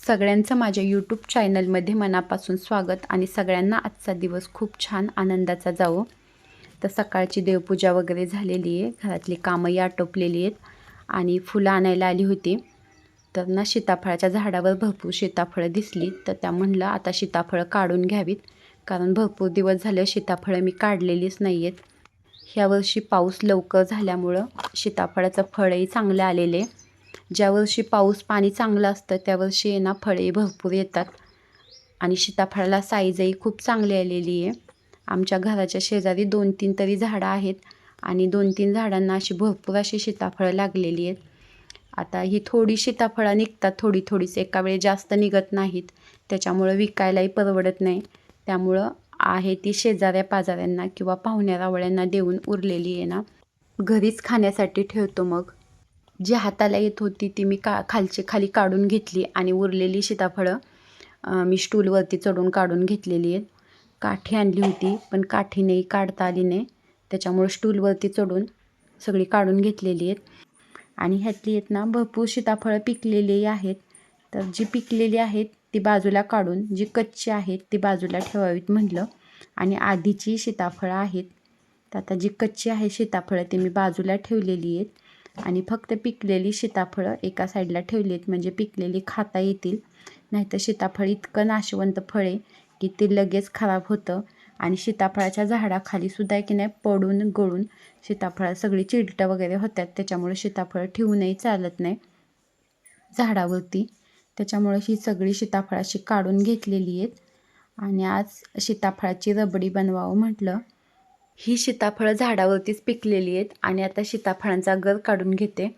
सगळ्यांचं माझ्या यूट्यूब चॅनलमध्ये मनापासून स्वागत आणि सगळ्यांना आजचा दिवस खूप छान आनंदाचा जावो. तर सकाळची देवपूजा वगैरे झालेली आहे. घरातली कामंही आटोपलेली आहेत आणि फुलं आणायला आली होती. तर ना सीताफळाच्या झाडावर भरपूर सीताफळं दिसली. तर त्या म्हणलं आता सीताफळं काढून घ्यावीत. कारण भरपूर दिवस झाले सीताफळं मी काढलेलीच नाही आहेत. ह्या वर्षी पाऊस लवकर झाल्यामुळं सीताफळाचं फळही चांगलं आलेले ज्या वर्षी पाऊस पाणी चांगलं असतं त्या वर्षी आहे ना फळे भरपूर येतात. आणि सीताफळाला साईजही खूप चांगली आलेली आहे. आमच्या घराच्या शेजारी दोन तीन तरी झाडं आहेत आणि दोन तीन झाडांना अशी भरपूर अशी सीताफळं लागलेली आहेत. आता ही थोडी सीताफळं निघतात थोडी थोडीच एका वेळी जास्त निघत नाहीत. त्याच्यामुळं विकायलाही परवडत नाही. त्यामुळं आहे ती शेजाऱ्या पाजाऱ्यांना किंवा पाहुण्या रावळ्यांना देऊन उरलेली आहे ना. घरीच खाण्यासाठी ठेवतो मग. जी हाताला येत होती ती मी का खालची खाली काढून घेतली आणि उरलेली सीताफळं मी स्टूलवरती चढून काढून घेतलेली आहेत. काठी आणली होती पण काठीनेही काढता आली नाही. त्याच्यामुळं स्टूलवरती चढून सगळी काढून घेतलेली आहेत. आणि ह्यातली आहेत ना भरपूर सीताफळं पिकलेली आहेत. तर जी पिकलेली आहेत ती बाजूला काढून जी कच्ची आहेत ती बाजूला ठेवावीत म्हटलं. आणि आधीची सीताफळं आहेत. तर आता जी कच्ची आहे सीताफळं ती मी बाजूला ठेवलेली आहेत. आणि फक्त पिकलेली सीताफळं एका साईडला ठेवली आहेत म्हणजे पिकलेली खाता येतील. नाहीतर सीताफळ इतकं नाशवंत फळ आहे की ते लगेच खराब होतं. आणि सीताफळाच्या झाडाखाली सुद्धा की नाही पडून गळून सीताफळा सगळी चिलटं वगैरे होतात. त्याच्यामुळे सीताफळं ठेवूनही चालत नाही झाडावरती. त्याच्यामुळे ही सगळी सीताफळाशी काढून घेतलेली आहेत. आणि आज सीताफळाची रबडी बनवावं म्हटलं. ही सीताफळं झाडावरतीच पिकलेली आहेत आणि आता सीताफळांचा गर काढून घेते.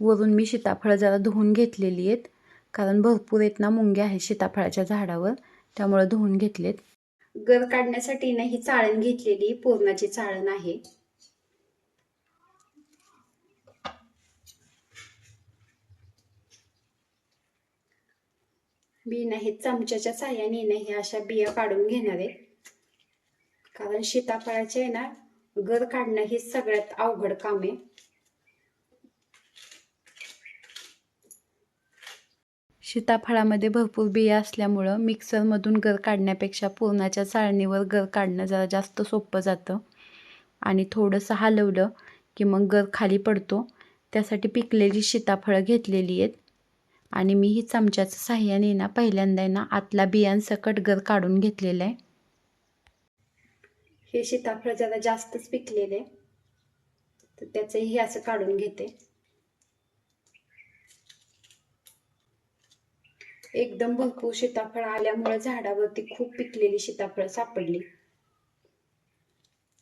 वरून मी सीताफळं जरा धुवून घेतलेली आहेत. कारण भरपूर आहेत ना मुंग्या आहेत सीताफळाच्या झाडावर त्यामुळं धुवून घेतलेत. गर काढण्यासाठी ना ही चाळण घेतलेली पूर्णाची चाळण आहे. बी नाही चमच्याच्या साह्याने नाही हे अशा बिया काढून घेणार आहे कारण सीताफळाचे आहे ना गर काढणं हे सगळ्यात अवघड काम आहे. सीताफळामध्ये भरपूर बिया असल्यामुळं मिक्सरमधून गर काढण्यापेक्षा पुरणाच्या चाळणीवर गर काढणं जरा जास्त सोपं जातं. आणि थोडंसं हलवलं की मग गर खाली पडतो. त्यासाठी पिकलेली सीताफळं घेतलेली आहेत. आणि मी ही चमच्याच्या साह्याने ना पहिल्यांदा ना आतला बियांसकट गर काढून घेतलेलं आहे. हे सीताफळ जरा जास्तच पिकलेले तर त्याचंही असं काढून घेते. एकदम भरपूर सीताफळ आल्यामुळे झाडावरती खूप पिकलेली सीताफळ सापडली.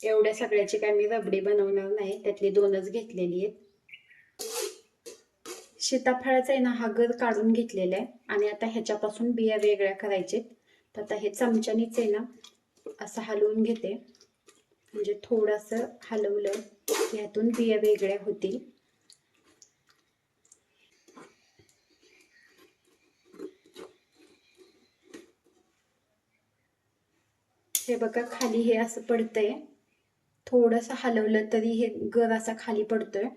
एवढ्या सगळ्याची काय मी रबडी बनवणार नाही त्यातली दोनच घेतलेली आहेत. सीताफळाचा आहे ना हा गर काढून घेतलेला आहे. आणि आता ह्याच्यापासून बिया वेगळ्या करायचे तर आता हे चमच्यानीच आहे ना असं हलवून घेते. म्हणजे थोडंसं हलवलं. की ह्यातून बिया वेगळ्या होतील. हे बघा खाली हे असं पडतंय. थोडंसं हलवलं तरी हे गर असा खाली पडतोय.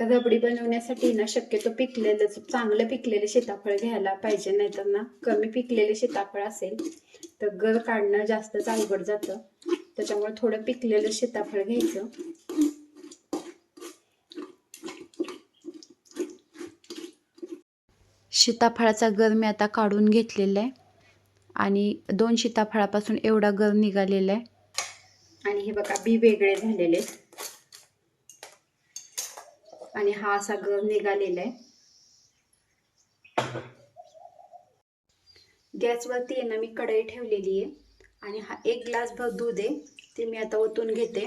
रबडी बनवण्यासाठी ना शक्यतो पिकलेलं चांगलं पिकलेलं सीताफळ घ्यायला पाहिजे नाहीतर ना कमी पिकलेले सीताफळ असेल तर गर काढणं जास्तच अवघड जातं. त्याच्यामुळे थोडं पिकलेलं सीताफळ घ्यायचं. सीताफळाचा गर मी आता काढून घेतलेला आहे आणि दोन सीताफळापासून एवढा गर निघालेला आहे. आणि हे बघा बी वेगळे झालेले आहेत. आणि हा असा गर निघालेला आहे. गॅसवरती आहे ना मी कढई ठेवलेली आहे. आणि हा एक ग्लास भर दूध आहे ते मी आता ओतून घेते.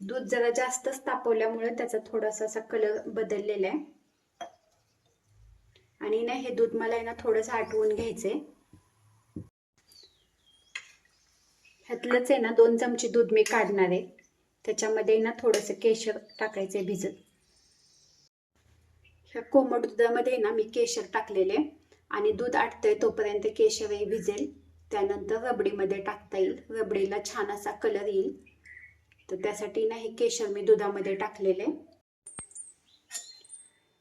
दूध जरा जास्तच तापवल्यामुळे त्याचा थोडासा असा कलर बदललेला आहे. आणि ना हे दूध मला आहे ना थोडंसं आटवून घ्यायचंय. ह्यातलंच आहे ना दोन चमचे दूध मी काढणार आहे. त्याच्यामध्ये ना थोडंसं केशर टाकायचं आहे भिजत. ह्या कोमट दुधामध्ये ना मी केशर टाकलेले. आणि दूध आटतंय तोपर्यंत केशरही भिजेल. त्यानंतर रबडीमध्ये टाकता येईल. रबडीला छान असा कलर येईल. तर त्यासाठी ना हे केशर मी दुधामध्ये टाकलेले.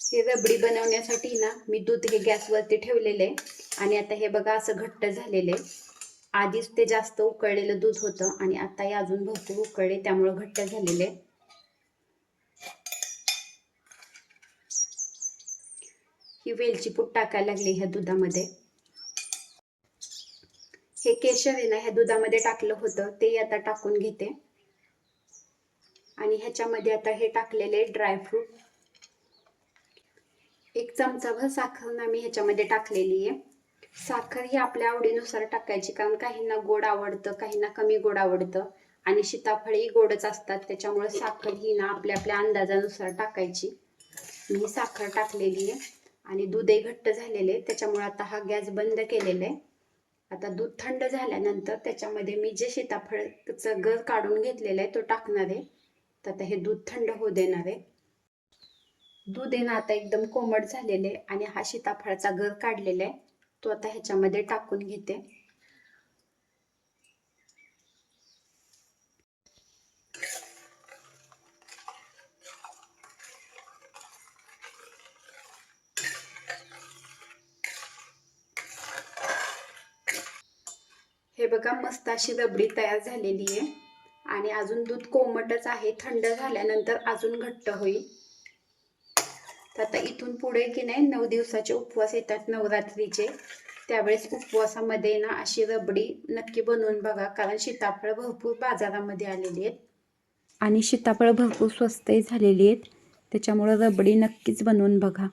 हे रबडी बनवण्यासाठी ना मी दूध हे गॅसवरती ठेवलेले. आणि आता हे बघा असं घट्ट झालेले. आधीच ते जास्त उकळलेलं दूध होतं आणि आता हे अजून भरपूर उकळले त्यामुळं घट्ट झालेले. ही वेलची पूड टाकायला लागली ह्या दुधामध्ये. हे केशर आहे ना ह्या दुधामध्ये टाकलं होतं ते आता टाकून घेते. आणि ह्याच्यामध्ये आता हे टाकलेले ड्रायफ्रूट एक चमचाभर साखर ना मी ह्याच्यामध्ये टाकलेली आहे. साखर ही आपल्या आवडीनुसार टाकायची कारण काहींना गोड आवडतं काहींना कमी गोड आवडतं. आणि सीताफळही गोडच असतात त्याच्यामुळे साखर ही ना आपल्या आपल्या अंदाजानुसार टाकायची. मी साखर टाकलेली आहे आणि दूधही घट्ट झालेले आहे त्याच्यामुळे आता हा गॅस बंद केलेला आहे. आता दूध थंड झाल्यानंतर त्याच्यामध्ये मी जे सीताफळचं गर काढून घेतलेलं आहे तो टाकणार आहे. तर आता हे दूध थंड होऊ देणार आहे. दूध आहे ना आता एकदम कोमट झालेले आहे आणि हा सीताफळाचा गर काढलेला आहे. तो आता ह्याच्यामध्ये टाकून घेते. हे बघा मस्त अशी रबडी तयार झालेली आहे. आणि अजून दूध कोमटच आहे थंड झाल्यानंतर अजून घट्ट होईल. तर आता इथून पुढे की नाही नऊ दिवसाचे उपवास येतात नवरात्रीचे. त्यावेळेस उपवासामध्ये ना अशी रबडी नक्की बनवून बघा कारण सीताफळ भरपूर बाजारामध्ये आलेली आहेत. आणि सीताफळ भरपूर स्वस्तही झालेली आहेत. त्याच्यामुळं रबडी नक्कीच बनवून बघा.